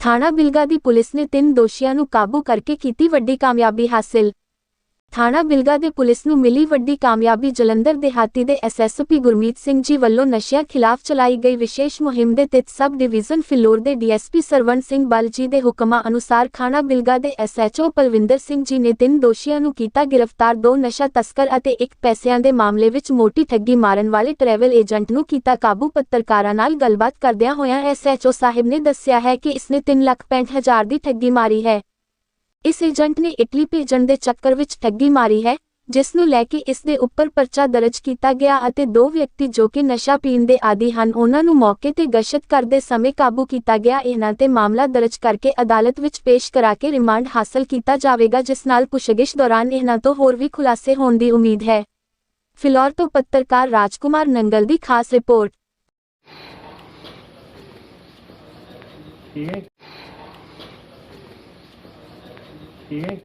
ਥਾਣਾ ਬਿਲਗਾ ਦੀ ਪੁਲਿਸ ਨੇ ਤਿੰਨ ਦੋਸ਼ੀਆਂ ਨੂੰ ਕਾਬੂ ਕਰਕੇ ਕੀਤੀ ਵੱਡੀ ਕਾਮਯਾਬੀ ਹਾਸਿਲ। ਥਾਣਾ ਬਿਲਗਾ ਦੇ ਪੁਲਿਸ ਨੂੰ ਮਿਲੀ ਵੱਡੀ ਕਾਮਯਾਬੀ ਜਲੰਧਰ ਦੇਹਾਤੀ ਦੇ ਐਸਐਸਪੀ ਗੁਰਮੀਤ ਸਿੰਘ ਜੀ ਵੱਲੋਂ ਨਸ਼ਿਆਂ ਖਿਲਾਫ ਚਲਾਈ ਗਈ ਵਿਸ਼ੇਸ਼ ਮੁਹਿੰਮ ਦੇ ਤਹਿਤ ਸਬ ਡਿਵੀਜ਼ਨ ਫਿਲੌਰ ਦੇ ਡੀਐਸਪੀ ਸਰਵਣ ਸਿੰਘ ਬਲ ਜੀ ਦੇ ਹੁਕਮਾਂ ਅਨੁਸਾਰ ਖਾਣਾ ਬਿਲਗਾ ਦੇ ਐਸਐਚਓ ਪਲਵਿੰਦਰ ਸਿੰਘ ਜੀ ਨੇ ਤਿੰਨ ਦੋਸ਼ੀਆਂ ਨੂੰ ਕੀਤਾ ਗ੍ਰਿਫਤਾਰ ਦੋ ਨਸ਼ਾ ਤਸਕਰ ਅਤੇ ਇੱਕ ਪੈਸਿਆਂ ਦੇ ਮਾਮਲੇ ਵਿੱਚ ਮੋਟੀ ਠੱਗੀ ਮਾਰਨ ਵਾਲੇ ਟਰੈਵਲ ਏਜੰਟ ਨੂੰ ਕੀਤਾ ਕਾਬੂ। ਪੱਤਰਕਾਰਾਂ ਨਾਲ ਗੱਲਬਾਤ ਕਰਦਿਆਂ ਹੋਇਆਂ ਐਸਐਚਓ ਸਾਹਿਬ ਨੇ ਦੱਸਿਆ ਹੈ ਕਿ ਇਸਨੇ 3,65,000 ਦੀ ਠੱਗੀ ਮਾਰੀ ਹੈ। ਇਸ ਏਜੰਟ ਨੇ ਇਟਲੀ ਭੇਜਣ ਦੇ ਚੱਕਰ ਵਿੱਚ ਠੱਗੀ ਮਾਰੀ ਹੈ ਜਿਸ ਨੂੰ ਲੈ ਕੇ ਇਸ ਦੇ ਉੱਪਰ ਪਰਚਾ ਦਰਜ ਕੀਤਾ ਗਿਆ ਅਤੇ ਦੋ ਵਿਅਕਤੀ ਜੋ ਕਿ ਨਸ਼ਾ ਪੀਣ ਦੇ ਆਦੀ ਹਨ, ਉਹਨਾਂ ਨੂੰ ਮੌਕੇ ਤੇ ਗਸ਼ਤ ਕਰਦੇ ਸਮੇਂ ਕਾਬੂ ਕੀਤਾ ਗਿਆ। ਇਹਨਾਂ ਤੇ ਮਾਮਲਾ ਦਰਜ ਕਰਕੇ ਅਦਾਲਤ ਵਿੱਚ ਪੇਸ਼ ਕਰਾ ਕੇ ਰਿਮਾਂਡ ਹਾਸਲ ਕੀਤਾ ਜਾਵੇਗਾ, ਜਿਸ ਨਾਲ ਪੁੱਛਗਿੱਛ ਦੌਰਾਨ ਇਹਨਾਂ ਤੋਂ ਹੋਰ ਵੀ ਖੁਲਾਸੇ ਹੋਣ ਦੀ ਉਮੀਦ ਹੈ। ਫਿਲੌਰ ਤੋਂ ਪੱਤਰਕਾਰ ਰਾਜਕੁਮਾਰ ਨੰਗਲ ਦੀ ਖਾਸ ਰਿਪੋਰਟ। ਠੀਕ ਹੈ। ਠੀਕ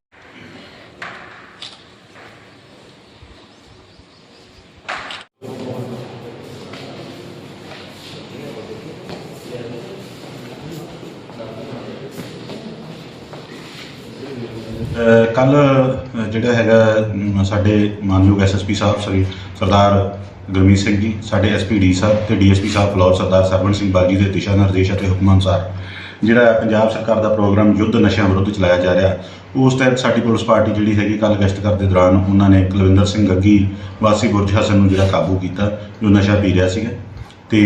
ਕੱਲ ਜਿਹੜਾ ਹੈਗਾ ਸਾਡੇ ਮਾਨਯੋਗ ਐਸਐਸਪੀ ਸਾਹਿਬ ਸ੍ਰੀ ਸਰਦਾਰ ਗੁਰਮੀਤ ਸਿੰਘ ਜੀ, ਸਾਡੇ ਐਸਪੀਡੀ ਸਾਹਿਬ ਤੇ ਡੀਐਸਪੀ ਸਾਹਿਬ ਫਲੌਰ ਸਰਦਾਰ ਸਰਵਣ ਸਿੰਘ ਬਾਗੀ ਦੇ ਦਿਸ਼ਾ ਨਿਰਦੇਸ਼ ਅਤੇ ਹੁਕਮਾਂ ਅਨੁਸਾਰ ਜਿਹੜਾ ਪੰਜਾਬ ਸਰਕਾਰ ਦਾ ਪ੍ਰੋਗਰਾਮ ਯੁੱਧ ਨਸ਼ਿਆਂ ਵਿਰੁੱਧ ਚਲਾਇਆ ਜਾ ਰਿਹਾ ਉਸ ਤਹਿਤ ਸਾਡੀ ਪੁਲਿਸ ਪਾਰਟੀ ਜਿਹੜੀ ਹੈਗੀ ਕੱਲ ਗਸ਼ਤ ਕਰਦੇ ਦੌਰਾਨ ਉਹਨਾਂ ਨੇ ਕੁਲਵਿੰਦਰ ਸਿੰਘ ਗੱਗੀ ਵਾਸੀ ਬੁਰਜ ਹਸਨ ਨੂੰ ਜਿਹੜਾ ਕਾਬੂ ਕੀਤਾ ਜੋ ਨਸ਼ਾ ਪੀ ਰਿਹਾ ਸੀਗਾ। ਤੇ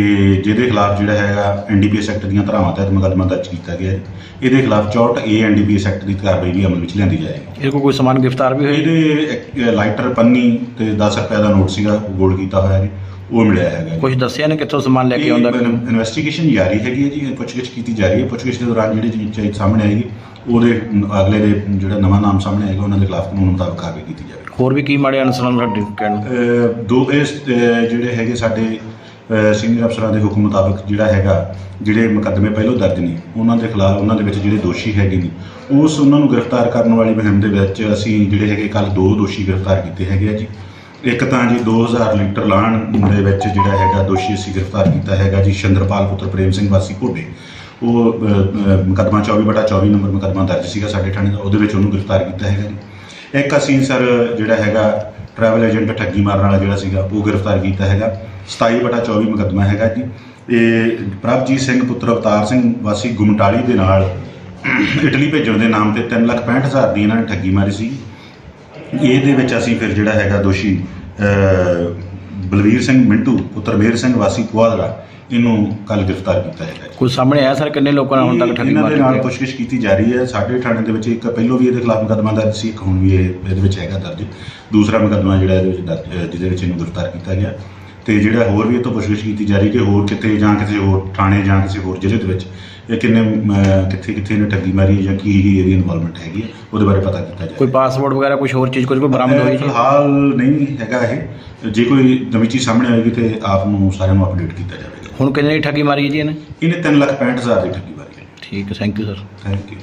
ਜਿਹਦੇ ਖਿਲਾਫ ਜਿਹੜਾ ਹੈਗਾ ਐਨਡੀਪੀਐਸ ਐਕਟ ਦੀਆਂ ਧਾਰਾਵਾਂ ਤਹਿਤ ਮੁਕੱਦਮਾ ਦਰਜ ਕੀਤਾ ਗਿਆ ਹੈ। ਇਹਦੇ ਖਿਲਾਫ 64 ਏ ਐਨਡੀਪੀਐਸ ਐਕਟ ਦੀ ਕਾਰਵਾਈ ਵੀ ਅਮਲ ਵਿੱਚ ਲਿਆਂਦੀ ਜਾਏਗੀ। ਇਹ ਕੋਈ ਸਮਾਨ ਗ੍ਰਿਫਤਾਰ ਵੀ ਹੋਈ ਇਹਦੇ ਲਾਈਟਰ ਪੰਨੀ ਤੇ 10 ਰੁਪਏ ਦਾ ਨੋਟ ਸੀਗਾ ਗੋਲ ਕੀਤਾ ਹੋਇਆ ਜੀ ਉਹ ਮਿਲਿਆ ਹੈਗਾ। ਕੁਝ ਦੱਸਿਆ ਨੇ ਕਿੱਥੋਂ ਸਮਾਨ ਲੈ ਕੇ ਆਉਂਦਾ ਇਨਵੈਸਟੀਗੇਸ਼ਨ ਜਾਰੀ ਹੈਗੀ ਹੈ ਜੀ ਪੁੱਛਗਿੱਛ ਕੀਤੀ ਜਾ ਰਹੀ ਹੈ। ਪੁੱਛਗਿੱਛ ਦੇ ਦੌਰਾਨ ਜਿਹੜੀ ਚੀਜ਼ ਸਾਹਮਣੇ ਆਏਗੀ ਉਹਦੇ ਅਗਲੇ ਦੇ ਜਿਹੜਾ ਨਵਾਂ ਨਾਮ ਸਾਹਮਣੇ ਆਏਗਾ ਉਹਨਾਂ ਦੇ ਖਿਲਾਫ ਕਾਨੂੰਨ ਮੁਤਾਬਕ ਕਾਰਵਾਈ ਕੀਤੀ ਜਾਵੇਗੀ। ਹੋਰ ਵੀ ਕੀ ਮਾੜੇ ਅਨਸਰਾਂ ਸਾਡੇ ਕਹਿਣ ਦੋ ਇਸ ਜਿਹੜੇ ਹੈਗੇ ਸਾਡੇ ਸੀਨੀਅਰ ਅਫਸਰਾਂ ਦੇ ਹੁਕਮ ਮੁਤਾਬਕ ਜਿਹੜਾ ਹੈਗਾ ਜਿਹੜੇ ਮੁਕੱਦਮੇ ਪਹਿਲਾਂ ਦਰਜ ਨੇ ਉਹਨਾਂ ਦੇ ਖਿਲਾਫ ਉਹਨਾਂ ਦੇ ਵਿੱਚ ਜਿਹੜੇ ਦੋਸ਼ੀ ਹੈਗੇ ਨੇ ਉਸ ਉਹਨਾਂ ਨੂੰ ਗ੍ਰਿਫਤਾਰ ਕਰਨ ਵਾਲੀ ਮੁਹਿੰਮ ਦੇ ਵਿੱਚ ਅਸੀਂ ਜਿਹੜੇ ਹੈਗੇ ਕੱਲ ਦੋ ਦੋਸ਼ੀ ਗ੍ਰਿਫਤਾਰ ਕੀਤੇ ਹੈਗੇ ਆ ਜੀ। ਇੱਕ ਤਾਂ ਜੀ 2000 ਲੀਟਰ ਲਾਣ ਦੇ ਵਿੱਚ ਜਿਹੜਾ ਹੈਗਾ ਦੋਸ਼ੀ ਅਸੀਂ ਗ੍ਰਿਫਤਾਰ ਕੀਤਾ ਹੈਗਾ ਜੀ ਸ਼ੰਦਰਪਾਲ ਪੁੱਤਰ ਪ੍ਰੇਮ ਸਿੰਘ ਵਾਸੀ ਘੋੜੇ। ਉਹ ਅਹ, ਮੁਕੱਦਮਾ 24 ਬਟਾ 24 ਨੰਬਰ ਮੁਕੱਦਮਾ ਦਰਜ ਸੀਗਾ ਸਾਡੇ ਥਾਣੇ ਦਾ ਉਹਦੇ ਵਿੱਚ ਉਹਨੂੰ ਗ੍ਰਿਫਤਾਰ ਕੀਤਾ ਹੈਗਾ ਜੀ। ਇੱਕ ਅਸੀਂ ਸਰ ਜਿਹੜਾ ਹੈਗਾ ਟਰੈਵਲ ਏਜੰਟ ਠੱਗੀ ਮਾਰਨ ਵਾਲਾ ਜਿਹੜਾ ਸੀਗਾ ਉਹ ਗ੍ਰਿਫਤਾਰ ਕੀਤਾ ਹੈਗਾ। 27 ਬਟਾ 24 ਮੁਕੱਦਮਾ ਹੈਗਾ ਜੀ। ਇਹ ਪ੍ਰਭਜੀਤ ਸਿੰਘ ਪੁੱਤਰ ਅਵਤਾਰ ਸਿੰਘ ਵਾਸੀ ਗੁਮਟਾਲੀ ਦੇ ਨਾਲ ਇਟਲੀ ਭੇਜਣ ਦੇ ਨਾਮ ਤੇ 365000 ਦੀ ਇਹਨਾਂ ਨੇ ਠੱਗੀ ਮਾਰੀ ਸੀ। ਇਹਦੇ ਵਿੱਚ ਅਸੀਂ ਫਿਰ ਜਿਹੜਾ ਹੈਗਾ ਦੋਸ਼ੀ ਬਲਵੀਰ ਸਿੰਘ ਮਿੰਟੂ ਪੁੱਤਰ ਮੇਰ ਸਿੰਘ ਵਾਸੀ ਕੁਆਦਰਾ ਇਹਨੂੰ ਕੱਲ ਗ੍ਰਿਫਤਾਰ ਕੀਤਾ ਹੈਗਾ। ਕੋਈ ਸਾਹਮਣੇ ਆਇਆ ਸਰ ਕਿੰਨੇ ਲੋਕਾਂ ਨੇ ਹੁਣ ਤੱਕ ਠੱਗੀ ਇਹਨਾਂ ਦੇ ਨਾਲ ਮਾਰੀ ਪੁੱਛਗਿੱਛ ਕੀਤੀ ਜਾ ਰਹੀ ਹੈ। ਸਾਡੇ ਥਾਣੇ ਦੇ ਵਿੱਚ ਇੱਕ ਪਹਿਲੋਂ ਵੀ ਇਹਦੇ ਖਿਲਾਫ ਮੁਕੱਦਮਾ ਦਰਜ ਸੀ ਇੱਕ ਹੁਣ ਵੀ ਇਹ ਇਹਦੇ ਵਿੱਚ ਹੈਗਾ ਦਰਜ। ਦੂਸਰਾ ਮੁਕੱਦਮਾ ਜਿਹੜਾ ਇਹਦੇ ਵਿੱਚ ਦਰਜ ਅਹ ਜਿਹਦੇ ਵਿੱਚ ਇਹਨੂੰ ਗ੍ਰਿਫਤਾਰ ਕੀਤਾ ਗਿਆ। ਤੇ ਜਿਹੜਾ ਹੋਰ ਵੀ ਇਹ ਤੋਂ ਪੁੱਛਗਿੱਛ ਕੀਤੀ ਜਾ ਰਹੀ ਕਿ ਹੋਰ ਕਿਤੇ ਜਾਂ ਕਿਸੇ ਹੋਰ ਥਾਣੇ ਜਾਂ ਕਿਸੇ ਹੋਰ ਜ਼ਿਲ੍ਹੇ ਦੇ ਵਿੱਚ ਇਹ ਕਿੰਨੇ ਕਿੱਥੇ ਕਿੱਥੇ ਇਹਨੇ ਠੱਗੀ ਮਾਰੀ ਹੈ ਜਾਂ ਕੀ ਇਹਦੀ ਇਨਵੋਲਵਮੈਂਟ ਹੈਗੀ ਹੈ ਉਹਦੇ ਬਾਰੇ ਪਤਾ ਕੀਤਾ ਜਾ ਕੋਈ ਪਾਸਪੋਰਟ ਵਗੈਰਾ ਕੁਝ ਹੋਰ ਚੀਜ਼ ਕੁਝ ਕੋਈ ਬਰਾਮਦ ਹੋਈ ਫਿਲਹਾਲ ਨਹੀਂ ਹੈਗਾ ਇਹ। ਜੇ ਕੋਈ ਨਵੀਂ ਚੀਜ਼ ਸਾਹਮਣੇ ਆਏਗੀ ਤੇ ਆਪ ਨੂੰ ਸਾਰਿਆਂ ਨੂੰ ਅਪਡੇਟ ਕੀਤਾ ਜਾਵੇਗਾ। ਹੁਣ ਕਿੰਨੇ ਦੀ ਠੱਗੀ ਮਾਰੀ ਹੈ ਜੀ ਇਹਨੇ? ਇਹਨੇ 365000 ਦੀ ਠੱਗੀ ਮਾਰੀ ਹੈ। ਠੀਕ ਹੈ thank you sir thank you